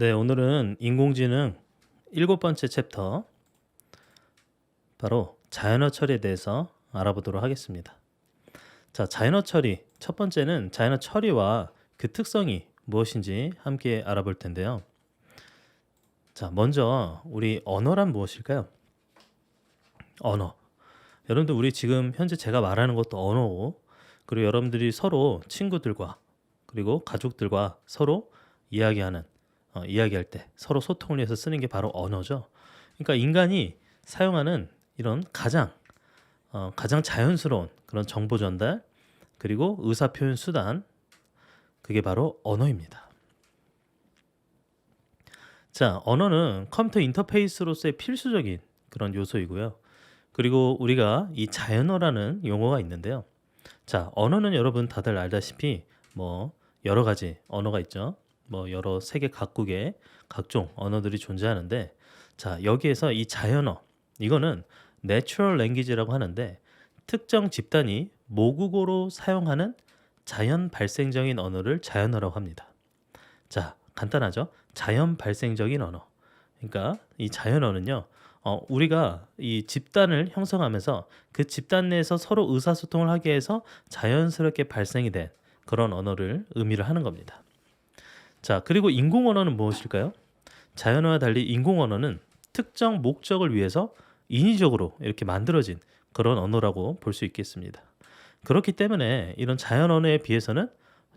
네, 오늘은 인공지능 일곱 번째 챕터 바로 자연어 처리에 대해서 알아보도록 하겠습니다. 자, 자연어 처리 첫 번째는 자연어 처리와 그 특성이 무엇인지 함께 알아볼 텐데요. 자, 먼저 우리 언어란 무엇일까요? 언어. 여러분들 우리 지금 현재 제가 말하는 것도 언어고 그리고 여러분들이 서로 친구들과 그리고 가족들과 서로 이야기하는 어, 이야기할 때 서로 소통을 위해서 쓰는 게 바로 언어죠. 그러니까 인간이 사용하는 이런 가장 어, 가장 자연스러운 그런 정보 전달 그리고 의사 표현 수단 그게 바로 언어입니다. 자, 언어는 컴퓨터 인터페이스로서의 필수적인 그런 요소이고요. 그리고 우리가 이 자연어라는 용어가 있는데요. 자, 언어는 여러분 다들 알다시피 뭐 여러 가지 언어가 있죠. 뭐 여러 세계 각국의 각종 언어들이 존재하는데 자, 여기에서 이 자연어 이거는 내추럴 랭귀지라고 하는데 특정 집단이 모국어로 사용하는 자연 발생적인 언어를 자연어라고 합니다. 자, 간단하죠? 자연 발생적인 언어. 그러니까 이 자연어는요. 어, 우리가 이 집단을 형성하면서 그 집단 내에서 서로 의사소통을 하게 해서 자연스럽게 발생이 된 그런 언어를 의미를 하는 겁니다. 자, 그리고 인공 언어는 무엇일까요? 자연어와 달리 인공 언어는 특정 목적을 위해서 인위적으로 이렇게 만들어진 그런 언어라고 볼 수 있겠습니다. 그렇기 때문에 이런 자연 언어에 비해서는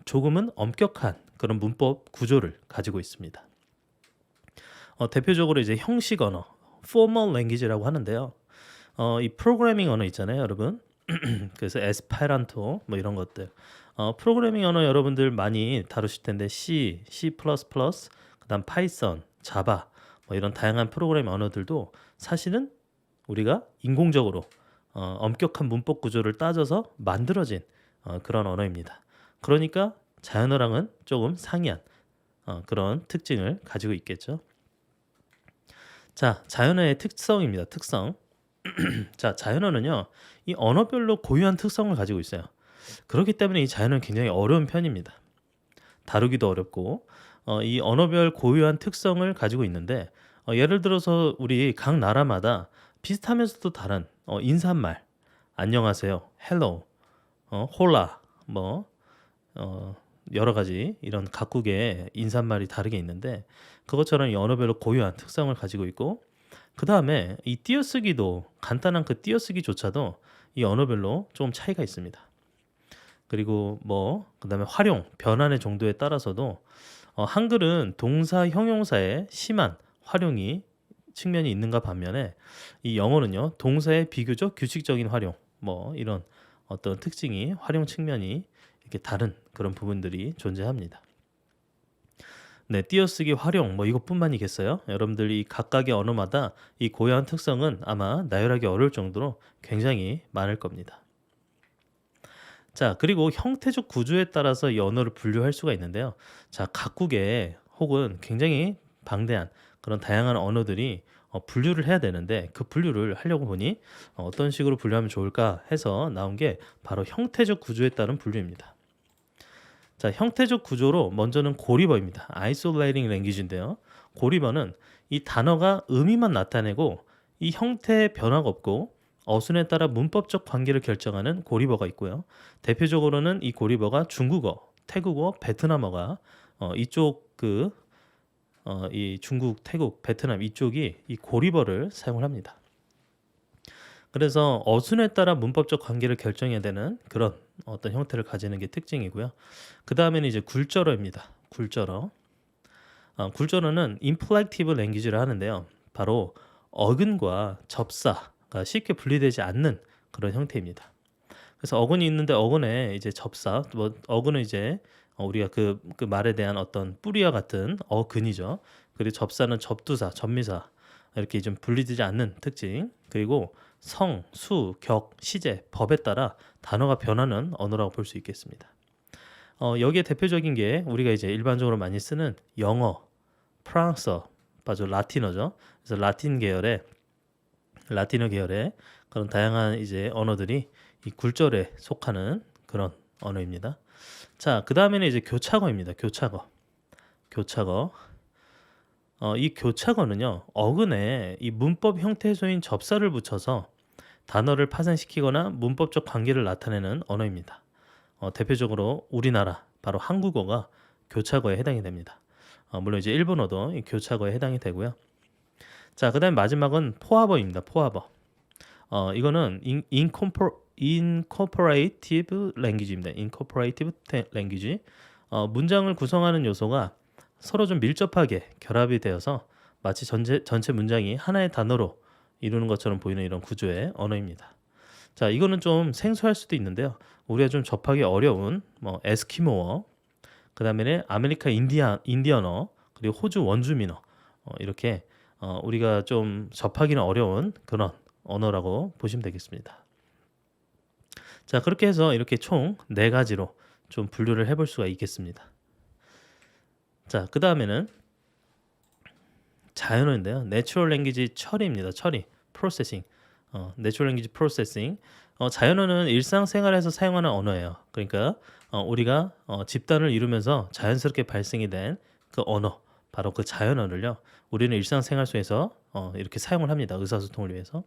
조금은 엄격한 그런 문법 구조를 가지고 있습니다. 어, 대표적으로 이제 형식 언어, formal language라고 하는데요. 어, 이 프로그래밍 언어 있잖아요, 여러분. 그래서 에스페란토 뭐 이런 것들. 어, 프로그래밍 언어 여러분들 많이 다루실 텐데 C, C++, 그다음 파이썬, 자바 뭐 이런 다양한 프로그래밍 언어들도 사실은 우리가 인공적으로 어, 엄격한 문법 구조를 따져서 만들어진 어, 그런 언어입니다. 그러니까 자연어랑은 조금 상이한 어, 그런 특징을 가지고 있겠죠. 자, 자연어의 특성입니다. 특성. 자, 자연어는요, 이 언어별로 고유한 특성을 가지고 있어요. 그렇기 때문에 이 자연어는 굉장히 어려운 편입니다. 다루기도 어렵고, 어, 이 언어별 고유한 특성을 가지고 있는데, 어, 예를 들어서 우리 각 나라마다 비슷하면서도 다른 어, 인사말, 안녕하세요, 헬로, 어, 홀라, 뭐 어, 여러 가지 이런 각국의 인사말이 다르게 있는데 그것처럼 이 언어별로 고유한 특성을 가지고 있고 그 다음에 이 띄어쓰기도 간단한 그 띄어쓰기조차도 이 언어별로 좀 차이가 있습니다. 그리고 뭐 그다음에 활용 변환의 정도에 따라서도 어, 한글은 동사 형용사의 심한 활용이 측면이 있는가 반면에 이 영어는요 동사의 비교적 규칙적인 활용 뭐 이런 어떤 특징이 활용 측면이 이렇게 다른 그런 부분들이 존재합니다. 네, 띄어쓰기 활용 뭐 이것뿐만이겠어요? 여러분들이 각각의 언어마다 이 고유한 특성은 아마 나열하기 어려울 정도로 굉장히 많을 겁니다. 자, 그리고 형태적 구조에 따라서 이 언어를 분류할 수가 있는데요. 자, 각국의 혹은 굉장히 방대한 그런 다양한 언어들이 어, 분류를 해야 되는데 그 분류를 하려고 보니 어, 어떤 식으로 분류하면 좋을까 해서 나온 게 바로 형태적 구조에 따른 분류입니다. 자, 형태적 구조로 먼저는 고리버입니다. isolating language인데요. 고리버는 이 단어가 의미만 나타내고 이 형태의 변화가 없고 어순에 따라 문법적 관계를 결정하는 고리버가 있고요. 대표적으로는 이 고리버가 중국어, 태국어, 베트남어가 어, 이쪽 그 어, 이 중국, 태국, 베트남 이쪽이 이 고리버를 사용을 합니다. 그래서 어순에 따라 문법적 관계를 결정해야 되는 그런 어떤 형태를 가지는 게 특징이고요. 그 다음에는 이제 굴절어입니다. 굴절어. 어, 굴절어는 inflective language를 하는데요. 바로 어근과 접사 가 쉽게 분리되지 않는 그런 형태입니다. 그래서 어근이 있는데 어근에 이제 접사, 뭐 어근은 이제 어, 우리가 그, 그 말에 대한 어떤 뿌리와 같은 어근이죠. 그리고 접사는 접두사, 접미사 이렇게 좀 분리되지 않는 특징. 그리고 성, 수, 격, 시제, 법에 따라 단어가 변하는 언어라고 볼 수 있겠습니다. 어, 여기에 대표적인 게 우리가 이제 일반적으로 많이 쓰는 영어, 프랑스어, 맞죠? 라틴어죠. 그래서 라틴 계열의 라틴어 계열의 그런 다양한 이제 언어들이 이 굴절에 속하는 그런 언어입니다. 자, 그 다음에는 이제 교차어입니다. 교차어. 교차어. 어, 이 교차권은요 어근에 이 문법 형태소인 접사를 붙여서 단어를 파생시키거나 문법적 관계를 나타내는 언어입니다. 어, 대표적으로 우리나라 바로 한국어가 교차거에 해당이 됩니다. 어, 물론 이제 일본어도 이 교차거에 해당이 되고요. 자, 그다음 마지막은 포화버입니다. 포화버. 어, 이거는 인, 인코퍼 인코퍼레이티브 랭귀지입니다. 인코퍼레이티브 랭귀지. 어, 문장을 구성하는 요소가 서로 좀 밀접하게 결합이 되어서 마치 전체 전체 문장이 하나의 단어로 이루는 것처럼 보이는 이런 구조의 언어입니다. 자, 이거는 좀 생소할 수도 있는데요. 우리가 좀 접하기 어려운 뭐 에스키모어, 그 다음에 아메리카 인디아 인디언어, 그리고 호주 원주민어 어, 이렇게 어, 우리가 좀 접하기는 어려운 그런 언어라고 보시면 되겠습니다. 자, 그렇게 해서 이렇게 총 네 가지로 좀 분류를 해볼 수가 있겠습니다. 자, 그 다음에는 자연어인데요. 내추럴 랭귀지 처리입니다. 처리, 프로세싱. 어, 내추럴 랭귀지 프로세싱. 어, 자연어는 일상생활에서 사용하는 언어예요. 그러니까 어, 우리가 어, 집단을 이루면서 자연스럽게 발생이 된 그 언어, 바로 그 자연어를요. 우리는 일상생활 속에서 어, 이렇게 사용을 합니다. 의사소통을 위해서.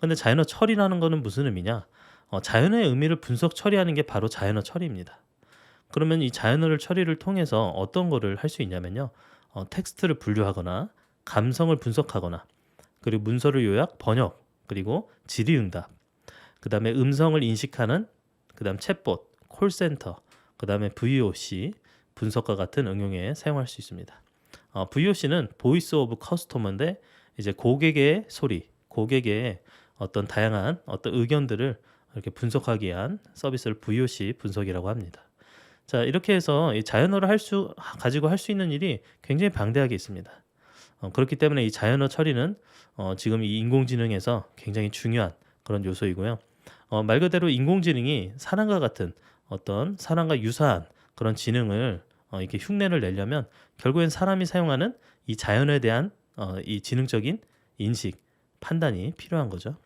근데 자연어 처리라는 거는 무슨 의미냐? 어, 자연어의 의미를 분석 처리하는 게 바로 자연어 처리입니다. 그러면 이 자연어를 처리를 통해서 어떤 거를 할 수 있냐면요. 어, 텍스트를 분류하거나 감성을 분석하거나 그리고 문서를 요약, 번역, 그리고 질의응답, 그 다음에 음성을 인식하는 그 다음 챗봇, 콜센터, 그 다음에 VOC 분석과 같은 응용에 사용할 수 있습니다. 어, VOC는 보이스 오브 커스터머인데 이제 고객의 소리, 고객의 어떤 다양한 어떤 의견들을 이렇게 분석하기 위한 서비스를 VOC 분석이라고 합니다. 자 이렇게 해서 이 자연어를 할 수 가지고 할 수 있는 일이 굉장히 방대하게 있습니다. 어, 그렇기 때문에 이 자연어 처리는 어, 지금 이 인공지능에서 굉장히 중요한 그런 요소이고요. 어, 말 그대로 인공지능이 사람과 같은 어떤 사람과 유사한 그런 지능을 어, 이렇게 흉내를 내려면 결국엔 사람이 사용하는 이 자연에 대한 어, 이 지능적인 인식, 판단이 필요한 거죠.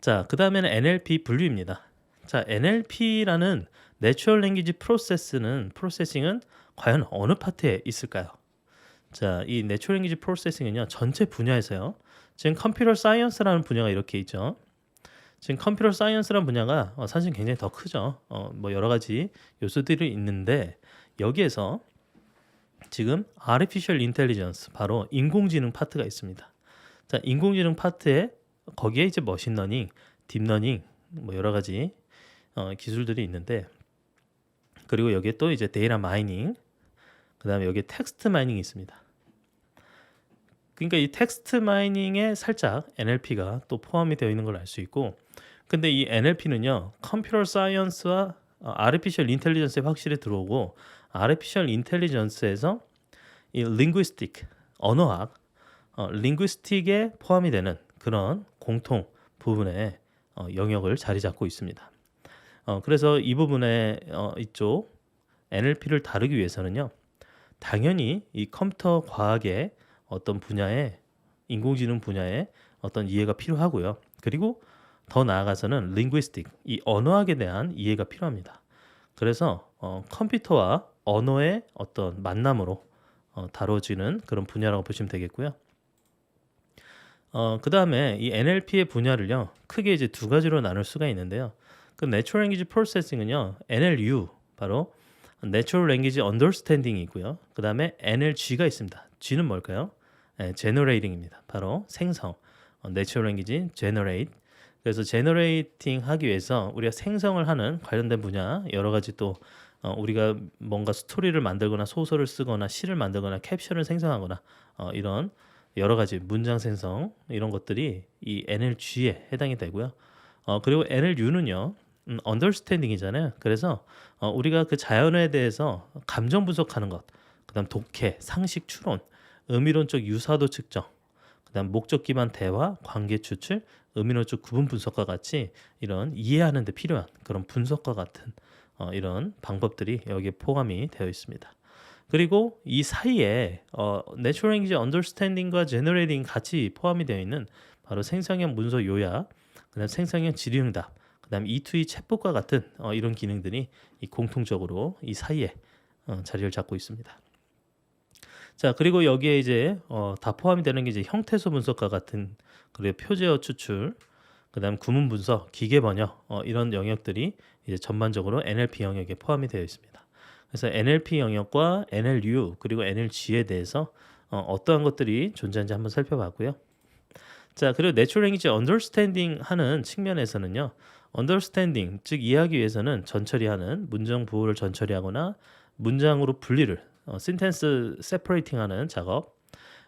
자, 그 다음에는 NLP 분류입니다. 자, NLP라는 Natural Language Process는 프로세싱은 과연 어느 파트에 있을까요? 자, 이 Natural Language Processing은요 전체 분야에서요. 지금 컴퓨터 사이언스라는 분야가 이렇게 있죠. 지금 컴퓨터 사이언스라는 분야가 어, 사실 굉장히 더 크죠. 어, 뭐 여러 가지 요소들이 있는데 여기에서 지금 Artificial Intelligence 바로 인공지능 파트가 있습니다. 자, 인공지능 파트에 거기에 이제 머신러닝, 딥러닝 뭐 여러 가지 어, 기술들이 있는데 그리고 여기에 또 이제 데이터 마이닝 그다음에 여기에 텍스트 마이닝이 있습니다. 그러니까 이 텍스트 마이닝에 살짝 NLP가 또 포함이 되어 있는 걸 알 수 있고 근데 이 NLP는요 컴퓨터 사이언스와 아르피셜 인텔리전스에 확실히 들어오고 아르피셜 인텔리전스에서 이 링구이스틱 언어학 어, 링구이스틱에 포함이 되는 그런 공통 부분의 어, 영역을 자리 잡고 있습니다. 어, 그래서 이 부분에 어, 이쪽 NLP를 다루기 위해서는요 당연히 이 컴퓨터 과학의 어떤 분야에 인공지능 분야에 어떤 이해가 필요하고요. 그리고 더 나아가서는 linguistic 이 언어학에 대한 이해가 필요합니다. 그래서 어, 컴퓨터와 언어의 어떤 만남으로 어, 다뤄지는 그런 분야라고 보시면 되겠고요. 어, 그 다음에 이 NLP의 분야를요 크게 이제 두 가지로 나눌 수가 있는데요. 그 Natural Language Processing은요 NLU 바로 Natural Language Understanding이 있고요. 그 다음에 NLG가 있습니다. G는 뭘까요? 네, Generating입니다. 바로 생성. 어, Natural Language Generate. 그래서 Generating 하기 위해서 우리가 생성을 하는 관련된 분야 여러 가지 또 어, 우리가 뭔가 스토리를 만들거나 소설을 쓰거나 시를 만들거나 캡션을 생성하거나 어, 이런 여러 가지 문장 생성 이런 것들이 이 NLG에 해당이 되고요. 어, 그리고 NLU는요. 음, understanding이잖아요. 그래서 어, 우리가 그 자연에 대해서 감정 분석하는 것, 그다음 독해, 상식 추론, 의미론적 유사도 측정, 그다음 목적 기반 대화, 관계 추출, 의미론적 구분 분석과 같이 이런 이해하는 데 필요한 그런 분석과 같은 어, 이런 방법들이 여기에 포함이 되어 있습니다. 그리고 이 사이에 어, Natural Language Understanding과 Generating 같이 포함이 되어 있는 바로 생성형 문서 요약, 그다음 생성형 질의응답, 그다음 E2E 챗봇과 같은 어, 이런 기능들이 이 공통적으로 이 사이에 어, 자리를 잡고 있습니다. 자 그리고 여기에 이제 어, 다 포함이 되는 게 이제 형태소 분석과 같은 그리고 표제어 추출, 그다음 구문 분석, 기계 번역 어, 이런 영역들이 이제 전반적으로 NLP 영역에 포함이 되어 있습니다. 그래서 NLP 영역과 NLU 그리고 NLG에 대해서 어, 어떠한 것들이 존재하는지 한번 살펴봤고요. 자 그리고 Natural Language Understanding 하는 측면에서는요. Understanding 즉 이해하기 위해서는 전처리하는 문장 부호를 전처리하거나 문장으로 분리를 어, 센텐스 세퍼레이팅하는 작업.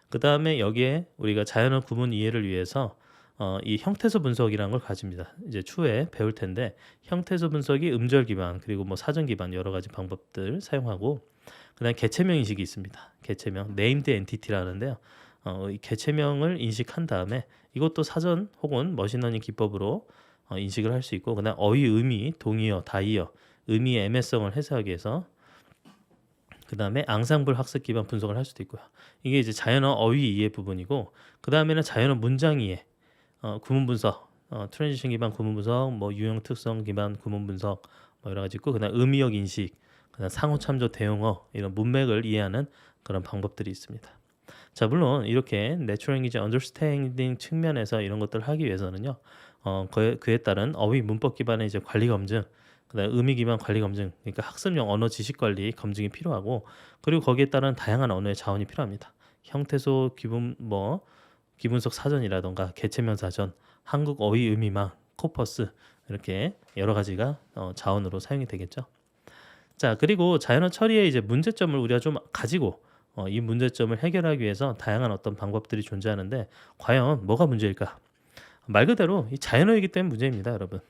그 다음에 여기에 우리가 자연어 구문 이해를 위해서 어, 이 형태소 분석이라는 걸 가집니다. 이제 추후에 배울 텐데 형태소 분석이 음절 기반 그리고 뭐 사전 기반 여러 가지 방법들 사용하고 그다음 개체명 인식이 있습니다. 개체명 named entity라는데요. 어, 이 개체명을 인식한 다음에 이것도 사전 혹은 머신러닝 기법으로 어, 인식을 할 수 있고 그다음 어휘 의미 동의어 다이어 의미의 애매성을 해소하기 위해서 그 다음에 앙상블 학습 기반 분석을 할 수도 있고요. 이게 이제 자연어 어휘 이해 부분이고 그 다음에는 자연어 문장 이해, 어, 구문 분석, 어, 트랜지션 기반 구문 분석, 뭐 유형 특성 기반 구문 분석 뭐 여러 가지 있고 그다음 의미역 인식, 그다음 상호 참조 대용어 이런 문맥을 이해하는 그런 방법들이 있습니다. 자 물론 이렇게 Natural Language Understanding 측면에서 이런 것들을 하기 위해서는요, 어, 그에, 그에 따른 어휘 문법 기반의 이제 관리 검증 그다음 의미 기반 관리 검증, 그러니까 학습용 언어 지식 관리 검증이 필요하고 그리고 거기에 따른 다양한 언어의 자원이 필요합니다. 형태소 기본 뭐 기분석 사전이라던가 개체면 사전, 한국 어휘 의미망, 코퍼스 이렇게 여러 가지가 어, 자원으로 사용이 되겠죠. 자 그리고 자연어 처리의 이제 문제점을 우리가 좀 가지고 어, 이 문제점을 해결하기 위해서 다양한 어떤 방법들이 존재하는데 과연 뭐가 문제일까? 말 그대로 이 자연어이기 때문에 문제입니다, 여러분.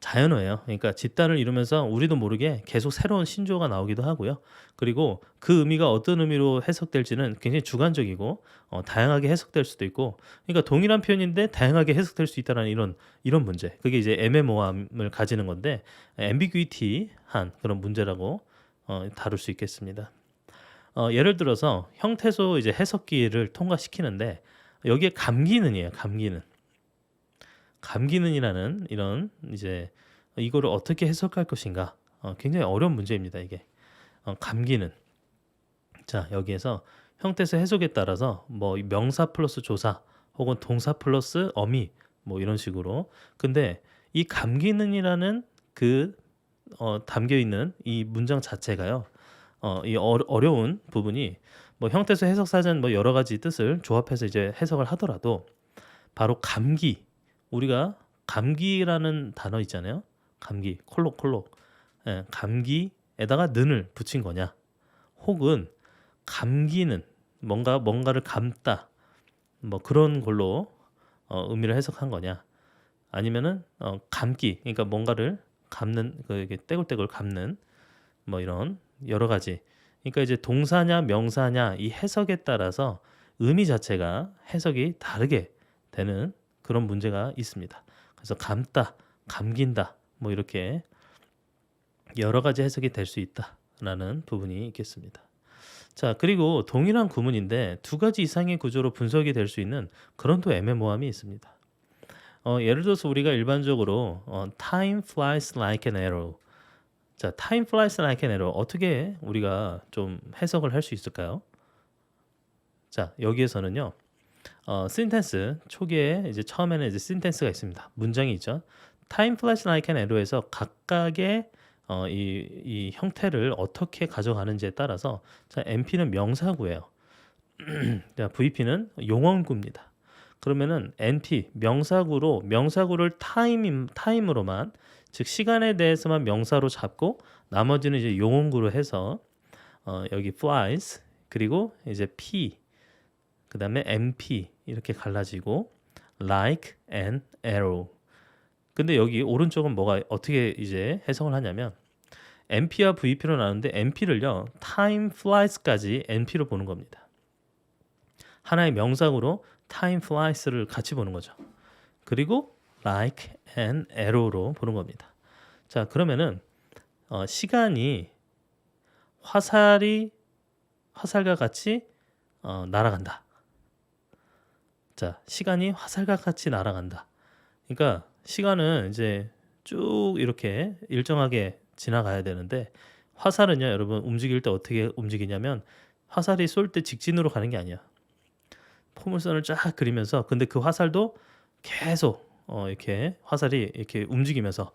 자연어예요. 그러니까 집단을 이루면서 우리도 모르게 계속 새로운 신조어가 나오기도 하고요. 그리고 그 의미가 어떤 의미로 해석될지는 굉장히 주관적이고 어, 다양하게 해석될 수도 있고, 그러니까 동일한 표현인데 다양하게 해석될 수 있다는 이런 이런 문제. 그게 이제 애매모함을 가지는 건데 앰비귀티한 그런 문제라고 어, 다룰 수 있겠습니다. 어, 예를 들어서 형태소 이제 해석기를 통과시키는데 여기에 감기는이에요. 감기는. 감기는이라는 이런 이제 이거를 어떻게 해석할 것인가? 어, 굉장히 어려운 문제입니다 이게. 어, 감기는. 자 여기에서 형태에서 해석에 따라서 뭐 명사 플러스 조사 혹은 동사 플러스 어미 뭐 이런 식으로. 근데 이 감기는이라는 그 어, 담겨 있는 이 문장 자체가요 어, 이 어, 어려운 부분이 뭐 형태소 해석 사전 뭐 여러 가지 뜻을 조합해서 이제 해석을 하더라도 바로 감기 우리가 감기라는 단어 있잖아요. 감기, 콜록콜록. 예, 감기에다가 는을 붙인 거냐? 혹은 감기는 뭔가 뭔가를 감다. 뭐 그런 걸로 어, 의미를 해석한 거냐? 아니면은 어, 감기, 그러니까 뭔가를 감는 그 이게 떼굴떼굴 감는 뭐 이런 여러 가지. 그러니까 이제 동사냐 명사냐 이 해석에 따라서 의미 자체가 해석이 다르게 되는 그런 문제가 있습니다. 그래서 감다, 감긴다, 뭐 이렇게 여러 가지 해석이 될 수 있다라는 부분이 있겠습니다. 자, 그리고 동일한 구문인데 두 가지 이상의 구조로 분석이 될 수 있는 그런 또 애매모함이 있습니다. 어, 예를 들어서 우리가 일반적으로 어, time flies like an arrow. 자, time flies like an arrow 어떻게 우리가 좀 해석을 할 수 있을까요? 자, 여기에서는요. 어, 센텐스 초기에 이제 처음에는 이제 센텐스가 있습니다. 문장이 있죠. 타임 플래시 라이크 앤 에로에서 각각의 어, 이, 이 형태를 어떻게 가져가는지에 따라서 자, NP는 명사구예요. 자, VP는 용언구입니다. 그러면은 NP 명사구로 명사구를 타임 타임으로만 즉 시간에 대해서만 명사로 잡고 나머지는 이제 용언구로 해서 어, 여기 flies 그리고 이제 P 그 다음에 MP 이렇게 갈라지고 like an arrow. 근데 여기 오른쪽은 뭐가 어떻게 이제 해석을 하냐면 NP와 VP로 나누는데 NP를요 time flies까지 NP로 보는 겁니다. 하나의 명사구로 time flies를 같이 보는 거죠. 그리고 like an arrow로 보는 겁니다. 자 그러면은 어, 시간이 화살이 화살과 같이 어, 날아간다. 자, 시간이 화살과 같이 날아간다. 그러니까 시간은 이제 쭉 이렇게 일정하게 지나가야 되는데 화살은요, 여러분 움직일 때 어떻게 움직이냐면 화살이 쏠 때 직진으로 가는 게 아니야. 포물선을 쫙 그리면서 근데 그 화살도 계속 어, 이렇게 화살이 이렇게 움직이면서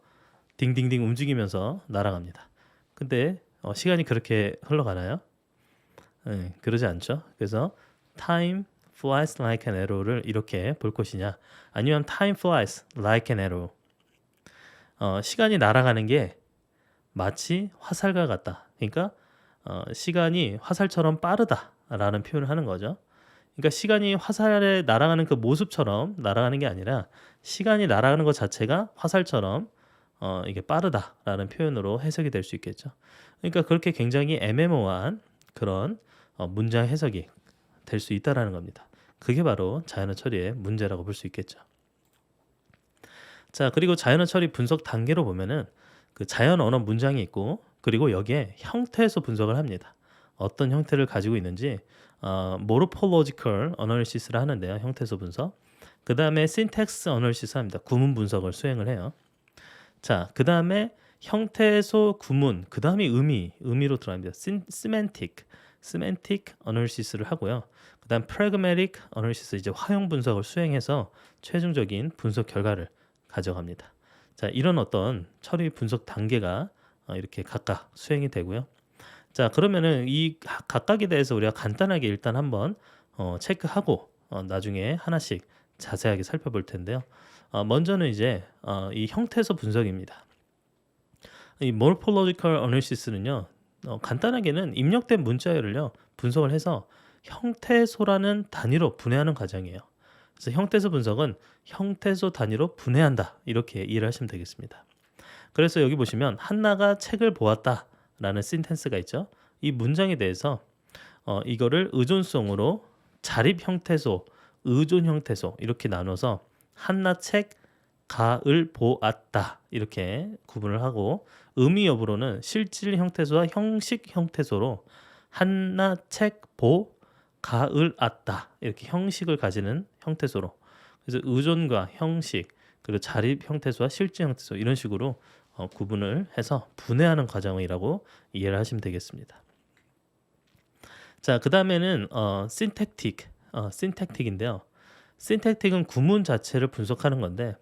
딩딩딩 움직이면서 날아갑니다. 근데 어, 시간이 그렇게 흘러가나요? 네, 그러지 않죠. 그래서 time flies like an arrow를 이렇게 볼 것이냐 아니면 time flies like an arrow 어, 시간이 날아가는 게 마치 화살과 같다. 그러니까 어, 시간이 화살처럼 빠르다라는 표현을 하는 거죠. 그러니까 시간이 화살에 날아가는 그 모습처럼 날아가는 게 아니라 시간이 날아가는 것 자체가 화살처럼 어, 이게 빠르다라는 표현으로 해석이 될 수 있겠죠. 그러니까 그렇게 굉장히 애매모호한 그런 어, 문장 해석이 될 수 있다라는 겁니다. 그게 바로 자연어 처리의 문제라고 볼 수 있겠죠. 자, 그리고 자연어 처리 분석 단계로 보면은 그 자연 언어 문장이 있고 그리고 여기에 형태에서 분석을 합니다. 어떤 형태를 가지고 있는지 어, morphological analysis를 하는데요. 형태에서 분석. 그 다음에 syntax analysis 합니다. 구문 분석을 수행을 해요. 자, 그 다음에 형태소 구문, 그 다음에 의미, 의미로 들어갑니다. Semantic, semantic analysis를 하고요. 그 다음 pragmatic analysis, 이제 화형 분석을 수행해서 최종적인 분석 결과를 가져갑니다. 자, 이런 어떤 처리 분석 단계가 어, 이렇게 각각 수행이 되고요. 자, 그러면은 이 각- 각각에 대해서 우리가 간단하게 일단 한번 어, 체크하고 어, 나중에 하나씩 자세하게 살펴볼 텐데요. 어, 먼저는 이제 어, 이 형태소 분석입니다. 이 morphological analysis는요. 어, 간단하게는 입력된 문자열을요 분석을 해서 형태소라는 단위로 분해하는 과정이에요. 그래서 형태소 분석은 형태소 단위로 분해한다 이렇게 이해를 하시면 되겠습니다. 그래서 여기 보시면 한나가 책을 보았다 라는 센텐스가 있죠. 이 문장에 대해서 어, 이거를 의존성으로 자립 형태소, 의존 형태소 이렇게 나눠서 한나 책 가을 보았다 이렇게 구분을 하고 의미 여부로는 실질 형태소와 형식 형태소로 한나 책 보 가을 왔다 이렇게 형식을 가지는 형태소로 그래서 의존과 형식 그리고 자립 형태소와 실질 형태소 이런 식으로 어, 구분을 해서 분해하는 과정이라고 이해를 하시면 되겠습니다. 자, 그 다음에는 어, synthetic, 어, syntactic인데요. synthetic은 구문 자체를 분석하는 건데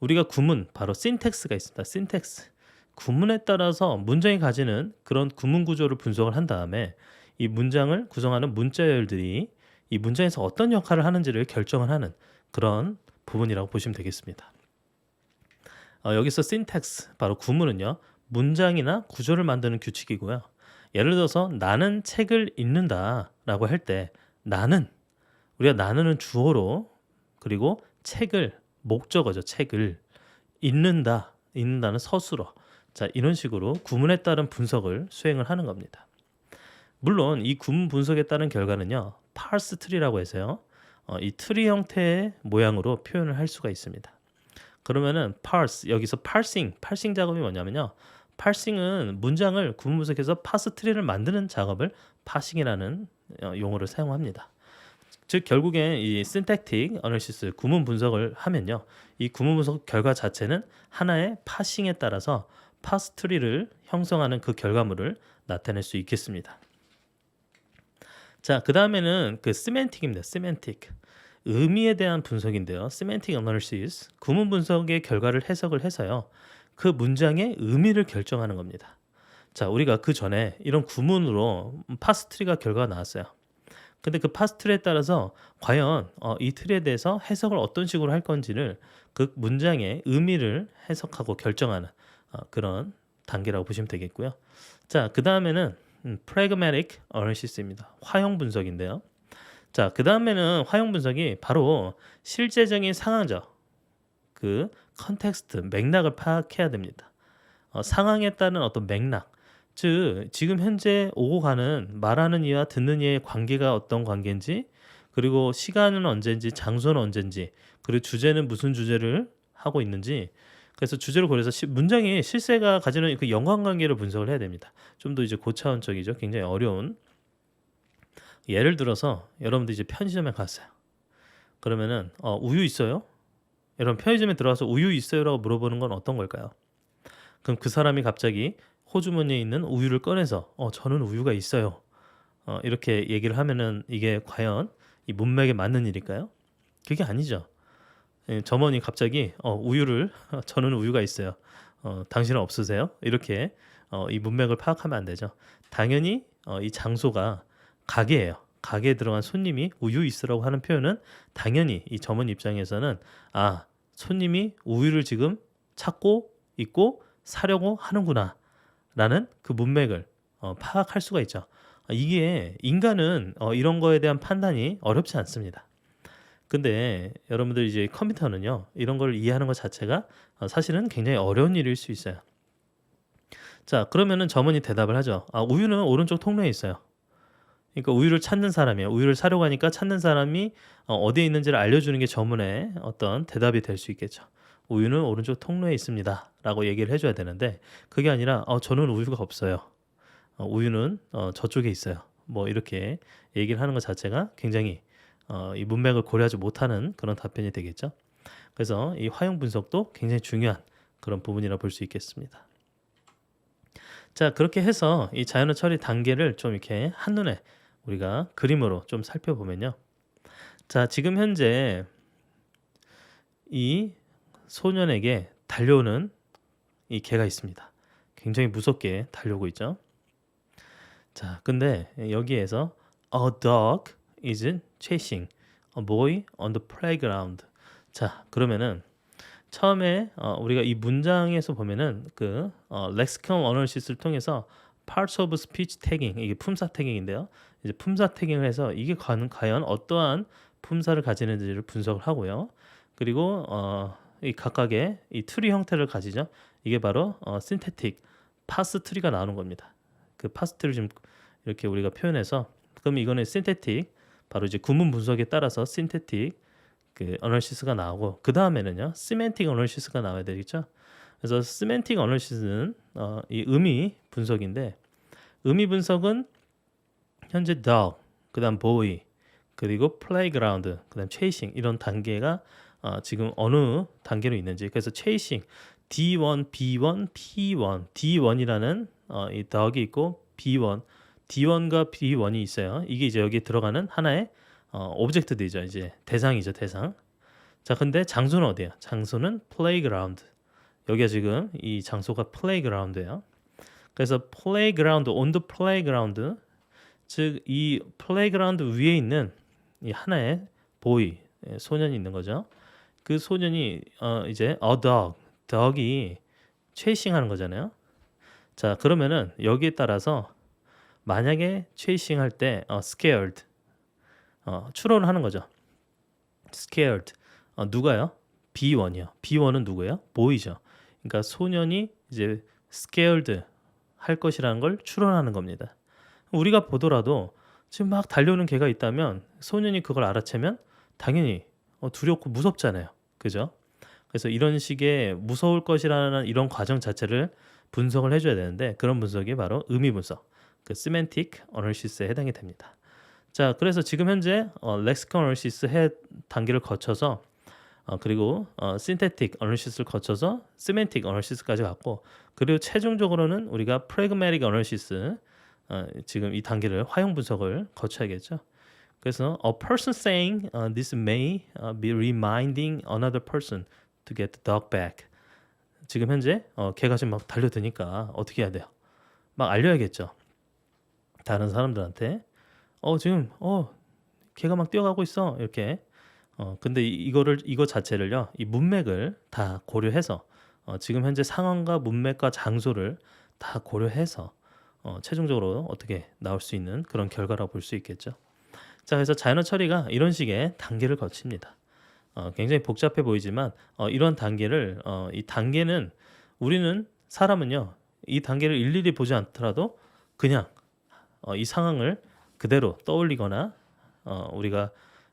우리가 구문 바로 syntax가 있습니다. syntax 구문에 따라서 문장이 가지는 그런 구문 구조를 분석을 한 다음에 이 문장을 구성하는 문자열들이 이 문장에서 어떤 역할을 하는지를 결정을 하는 그런 부분이라고 보시면 되겠습니다. 어, 여기서 syntax 바로 구문은요 문장이나 구조를 만드는 규칙이고요. 예를 들어서 나는 책을 읽는다라고 할 때 나는 우리가 나는은 주어로 그리고 책을 목적어죠 책을 읽는다 읽는다는 서술어 자 이런 식으로 구문에 따른 분석을 수행을 하는 겁니다. 물론 이 구문 분석에 따른 결과는요 parse tree라고 해서요 어, 이 트리 형태의 모양으로 표현을 할 수가 있습니다. 그러면은 parse 여기서 parsing parsing 작업이 뭐냐면요 parsing은 문장을 구문 분석해서 parse tree를 만드는 작업을 parsing이라는 어, 용어를 사용합니다. 즉 결국엔 이 synthetic analysis 구문 분석을 하면요 이 구문 분석 결과 자체는 하나의 파싱에 따라서 파스 트리를 형성하는 그 결과물을 나타낼 수 있겠습니다. 자, 그 다음에는 그 semantic입니다. semantic. 의미에 대한 분석인데요. semantic analysis. 구문 분석의 결과를 해석을 해서요. 그 문장의 의미를 결정하는 겁니다. 자, 우리가 그 전에 이런 구문으로 파스 트리가 결과가 나왔어요. 근데 그 파스 트리에 따라서 과연 어, 이 트리에 대해서 해석을 어떤 식으로 할 건지를 그 문장의 의미를 해석하고 결정하는 어, 그런 단계라고 보시면 되겠고요. 자, 그 다음에는 음, pragmatic analysis입니다. 화형 분석인데요. 자, 그 다음에는 화형 분석이 바로 실제적인 상황적 그 컨텍스트 맥락을 파악해야 됩니다. 어, 상황에 따른 어떤 맥락, 즉 지금 현재 오고 가는 말하는 이와 듣는 이의 관계가 어떤 관계인지, 그리고 시간은 언제인지, 장소는 언제인지, 그리고 주제는 무슨 주제를 하고 있는지, 그래서 주제를 고려해서 시- 문장이 실세가 가지는 그 연관관계를 분석을 해야 됩니다. 좀 더 이제 고차원적이죠. 굉장히 어려운. 예를 들어서 여러분들 이제 편의점에 갔어요. 그러면은 어, 우유 있어요? 여러분 편의점에 들어와서 우유 있어요라고 물어보는 건 어떤 걸까요? 그럼 그 사람이 갑자기 호주머니에 있는 우유를 꺼내서 어 저는 우유가 있어요. 어, 이렇게 얘기를 하면은 이게 과연 이 문맥에 맞는 일일까요? 그게 아니죠. 예, 점원이 갑자기 어, 우유를 저는 우유가 있어요. 어, 당신은 없으세요? 이렇게 어, 이 문맥을 파악하면 안 되죠. 당연히 어, 이 장소가 가게예요. 가게에 들어간 손님이 우유 있으라고 하는 표현은 당연히 이 점원 입장에서는 아 손님이 우유를 지금 찾고 있고 사려고 하는구나 라는 그 문맥을 어, 파악할 수가 있죠. 아, 이게 인간은 어, 이런 거에 대한 판단이 어렵지 않습니다. 근데 여러분들 이제 컴퓨터는요 이런 걸 이해하는 것 자체가 어, 사실은 굉장히 어려운 일일 수 있어요. 자 그러면은 점원이 대답을 하죠. 아 우유는 오른쪽 통로에 있어요. 그러니까 우유를 찾는 사람이에요. 우유를 사려고 하니까 찾는 사람이 어, 어디에 있는지를 알려주는 게 점원의 어떤 대답이 될 수 있겠죠. 우유는 오른쪽 통로에 있습니다. 라고 얘기를 해줘야 되는데 그게 아니라 어, 저는 우유가 없어요. 어, 우유는 어, 저쪽에 있어요. 뭐 이렇게 얘기를 하는 것 자체가 굉장히 어, 이 문맥을 고려하지 못하는 그런 답변이 되겠죠. 그래서 이 화형 분석도 굉장히 중요한 그런 부분이라 볼 수 있겠습니다. 자 그렇게 해서 이 자연어 처리 단계를 좀 이렇게 한눈에 우리가 그림으로 좀 살펴보면요. 자 지금 현재 이 소년에게 달려오는 이 개가 있습니다. 굉장히 무섭게 달려오고 있죠. 자, 근데 여기에서 a dog is chasing a boy on the playground. 자, 그러면은 처음에 어, 우리가 이 문장에서 보면은 그 어, lexicon analysis를 통해서 parts of speech tagging 이게 품사 태깅인데요. 이제 품사 태깅을 해서 이게 과- 과연 어떠한 품사를 가지는지를 분석을 하고요. 그리고 어, 이 각각의 이 트리 형태를 가지죠. 이게 바로 어, synthetic 파스 트리가 나오는 겁니다. 그 파스 트리를 지금 이렇게 우리가 표현해서 그럼 이거는 synthetic 바로 이제 구문 분석에 따라서 synthetic 그 어널시스가 나오고 그 다음에는요 semantic 어널시스가 나와야 되겠죠. 그래서 semantic 어널시스는 어, 이 의미 분석인데 의미 분석은 현재 dog, 그다음 boy, 그리고 playground, 그다음 chasing 이런 단계가 어, 지금 어느 단계로 있는지 그래서 chasing D1, B1, P1, D1이라는 어, 이 dog이 있고 B1, D1과 B1이 있어요. 이게 이제 여기 들어가는 하나의 어, 오브젝트들이죠. 이제 대상이죠, 대상. 자, 근데 장소는 어디야? 장소는 playground. 여기가 지금 이 장소가 playground예요. 그래서 playground, on the playground, 즉이 playground 위에 있는 이 하나의 보이 예, 소년이 있는 거죠. 그 소년이 어, 이제 a dog, dog이 체이싱하는 거잖아요. 자, 그러면은 여기에 따라서 만약에 체이싱 할때 어, scared 어, 추론을 하는 거죠. scared 어, 누가요? B1이요. B1은 누구예요? 보이죠. 그러니까 소년이 이제 scared 할 것이라는 걸 추론하는 겁니다. 우리가 보더라도 지금 막 달려오는 개가 있다면 소년이 그걸 알아채면 당연히 어, 두렵고 무섭잖아요. 그죠? 그래서 이런 식의 무서울 것이라는 이런 과정 자체를 분석을 해줘야 되는데 그런 분석이 바로 의미 분석, 그 semantic analysis에 해당이 됩니다. 자, 그래서 지금 현재 어, lexicon analysis 해 단계를 거쳐서 어, 그리고 어, synthetic analysis를 거쳐서 semantic analysis까지 갔고 그리고 최종적으로는 우리가 pragmatic analysis 어, 지금 이 단계를 화형 분석을 거쳐야겠죠. 그래서 a person saying uh, this may uh, be reminding another person to get the dog back. 지금 현재 어, 걔가 지금 막 달려드니까 어떻게 해야 돼요? 막 알려야겠죠. 다른 사람들한테 어 지금 어 걔가 막 뛰어가고 있어 이렇게 어 근데 이- 이거를 이거 자체를요 이 문맥을 다 고려해서 어, 지금 현재 상황과 문맥과 장소를 다 고려해서 어, 최종적으로 어떻게 나올 수 있는 그런 결과라고 볼수 있겠죠. 자, 그래서 자연어 처리가 이런 식의 단계를 거칩니다. 어, 굉장히 복잡해 보이지만 어, 이런 단계를 어, 이 단계는 우리는 사람은요 이 단계를 일일이 보지 않더라도 그냥 어, 이 상황을 그대로 떠올리거나 어, 우리가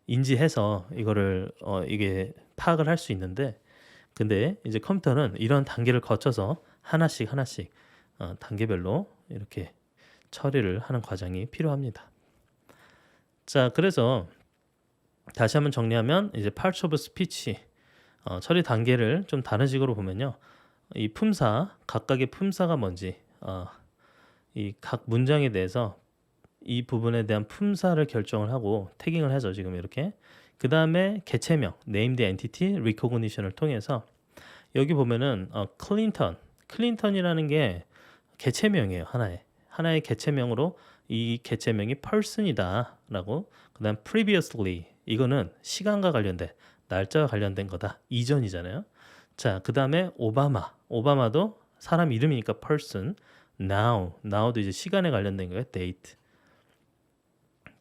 인지해서 이거를 어, 이게 파악을 할 수 있는데 근데 이제 컴퓨터는 이런 단계를 거쳐서 하나씩 하나씩 어, 단계별로 이렇게 처리를 하는 과정이 필요합니다. 자, 그래서 다시 한번 정리하면 이제 parts of 어, 처리 단계를 좀 다른 식으로 보면요. 이 품사 각각의 품사가 뭔지 어, 이각 문장에 대해서 이 부분에 대한 품사를 결정을 하고 태깅을 하죠. 지금 이렇게. 그 다음에 개체명, named entity recognition을 통해서 여기 보면은 어, 클린턴, 클린턴이라는 게 개체명이에요. 하나의 하나의 개체명으로 이 개체명이 person이다라고. 그다음 previously 이거는 시간과 관련된 날짜와 관련된 거다. 이전이잖아요. 자, 그다음에 오바마, 오바마도 사람 이름이니까 person. now, now도 이제 시간에 관련된 거예요. date.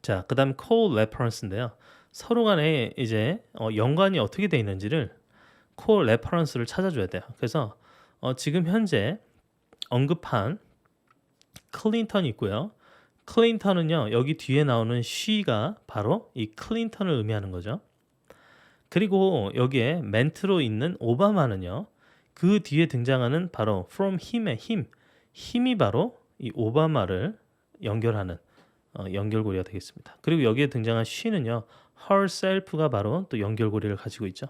자, 그다음 call reference인데요. 서로 간에 이제 어, 연관이 어떻게 돼 있는지를 call reference를 찾아줘야 돼요. 그래서 어, 지금 현재 언급한 클린턴이 있고요. 클린턴은요 여기 뒤에 나오는 she가 바로 이 클린턴을 의미하는 거죠. 그리고 여기에 멘트로 있는 오바마는요 그 뒤에 등장하는 바로 from him의 힘 힘이 바로 이 오바마를 연결하는 어, 연결고리가 되겠습니다. 그리고 여기에 등장한 she는요 herself가 바로 또 연결고리를 가지고 있죠.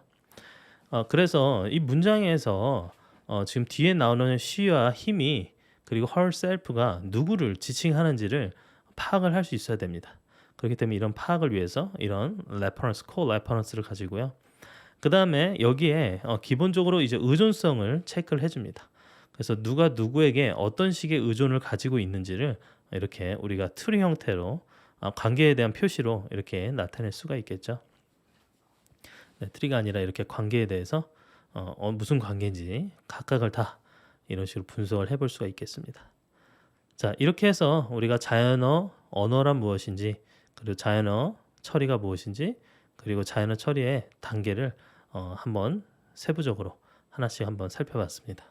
어, 그래서 이 문장에서 어, 지금 뒤에 나오는 she와 힘이 그리고 herself가 누구를 지칭하는지를 파악을 할 수 있어야 됩니다. 그렇기 때문에 이런 파악을 위해서 이런 reference, core reference를 가지고요. 그 다음에 여기에 어, 기본적으로 이제 의존성을 체크를 해줍니다. 그래서 누가 누구에게 어떤 식의 의존을 가지고 있는지를 이렇게 우리가 트리 형태로 어, 관계에 대한 표시로 이렇게 나타낼 수가 있겠죠. 네, 트리가 아니라 이렇게 관계에 대해서 어, 어, 무슨 관계인지 각각을 다 이런 식으로 분석을 해볼 수가 있겠습니다. 자 이렇게 해서 우리가 자연어 언어란 무엇인지 그리고 자연어 처리가 무엇인지 그리고 자연어 처리의 단계를 어, 한번 세부적으로 하나씩 한번 살펴봤습니다.